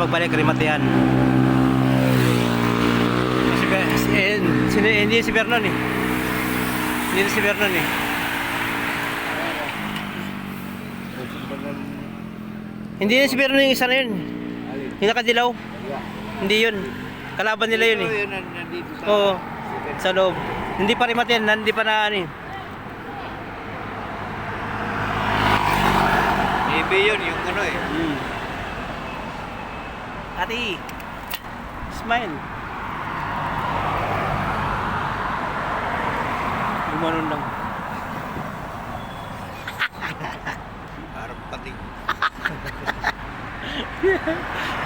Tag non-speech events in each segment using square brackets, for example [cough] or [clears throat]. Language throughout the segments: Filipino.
pagbalik, Rimatian. Si, Ber- si, eh, eh, hindi si Vernon eh. Hindi si Vernon eh. Hindi na si Vernon yung isa na yun. Yung nakadilaw. Hindi yun. Kalaban nila yun eh. Yun. Oo. Sa loob. Hindi pa Rimatian, hindi pa na ano eh. Maybe yun, yung ano eh. Mm. Ate, smile. Gumanon lang. Parang pati. [laughs]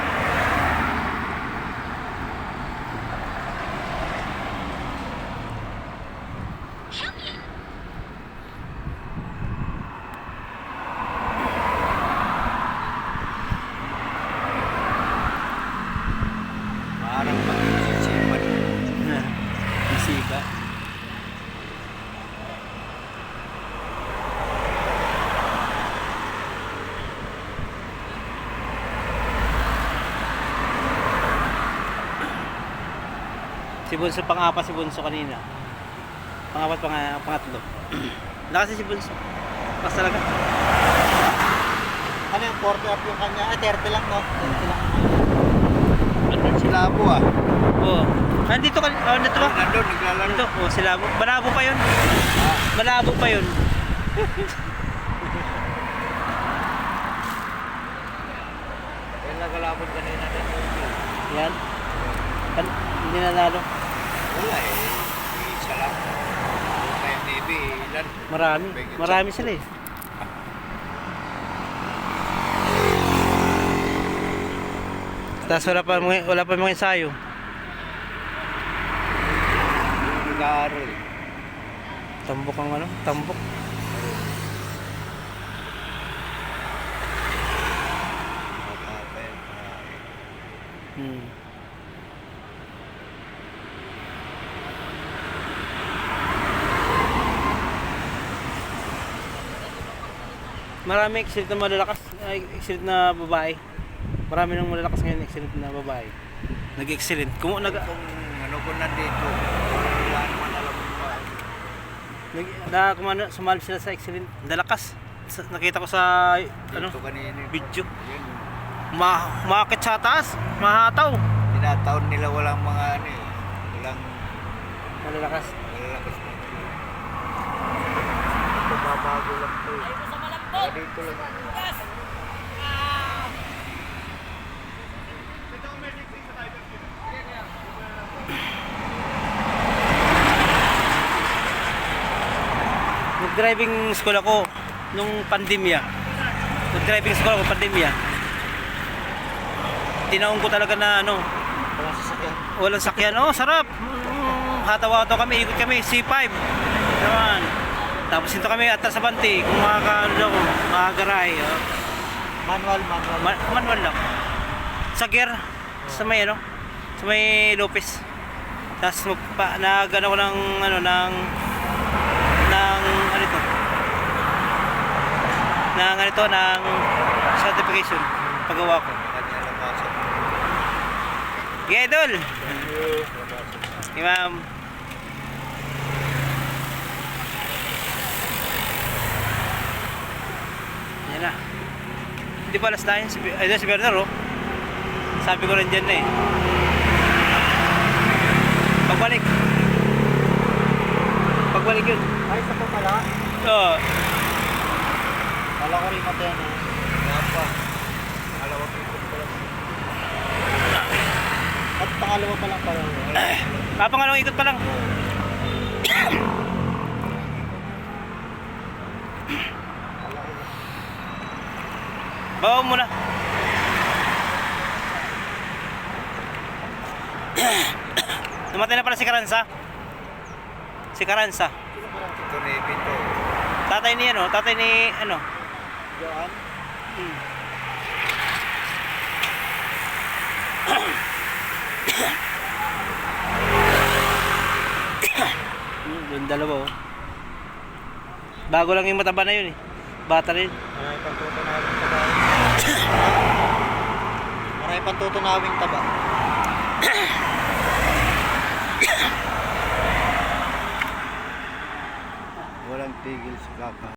Si Bunso pang-apat si Bunso kanina. Pang-apat pang pangatlo. [clears throat] Lakas si Bunso. Pas talaga. Ano yung 40 up yung kanya? Ah, 30 lang no? 30 lang. Nandun si Labo ah. Oo. Nandito ka, oh, nandito ba? Nandun, naglalaro. Ito, oh, sila. Malabo pa yun. Malabo pa yun. [laughs] Yung nagalabot kanina din. Yan. Kan, hindi nanalo. Wala eh. Isa lang. Kaya maybe ilan. Marami. Marami sila eh. Tapos wala pa mga, wala pa mga ensayo. Nag-aaral. Tambok ang ano, tambok. Hmm. Marami excellent na malalakas, excellent na babae. Marami nang malalakas ngayon excellent na babae. Nag-excellent. Kung nag Kung ano ko nandito, wala naman alam ba. nag na kumano sumali sila sa excellent. Dalakas. Sa, nakita ko sa ano Dito kanina. video. Yun. Ma umakit sa taas, mahataw. Tinataon nila walang mga ano eh. Walang Malalakas. malalakas na. Ito babago lang to eh. Dito lang. Nag-driving school ako nung pandemya. Nag-driving school ako pandemya. Tinaon ko talaga na ano, Walang sasakyan. walang sakyan. Oh, sarap. Mm, hataw-hataw kami, ikot kami, C5. Naman. Tapos dito kami atras sa banti, kung makakaano daw, makagaray. Oh. Manual, manual. Man manual lang. Sa gear, sa may ano, sa may Lopez. Tapos magpa, nagano ko ng ano, ng, ng, ano ito, ng ano ito, ng certification, paggawa ko. Yeah, idol! Okay, ma'am. Yan na. Hindi pa alas tayo. Si, ay, si Bernard, oh. Sabi ko rin dyan na eh. Pagbalik. Pagbalik yun. Ay, sa pa pala. Oo. Kala ko rin mati ano. Kaya pa. Pangalawa ko ko lang. At pangalawa pa lang pala. Papangalawang ikot pa lang. Bawa mo muna. Namatay [coughs] na pala si Karansa. Si Karansa. Ito Navy to. Tatay ni ano, tatay ni ano. Joan? Hmm. [coughs] Hmm, yung dalawa oh. Bago lang yung mataba na yun eh. Bata rin. Marami pang tuto na sa bahay. Marami pantutunawing taba. Walang tigil sa kaka.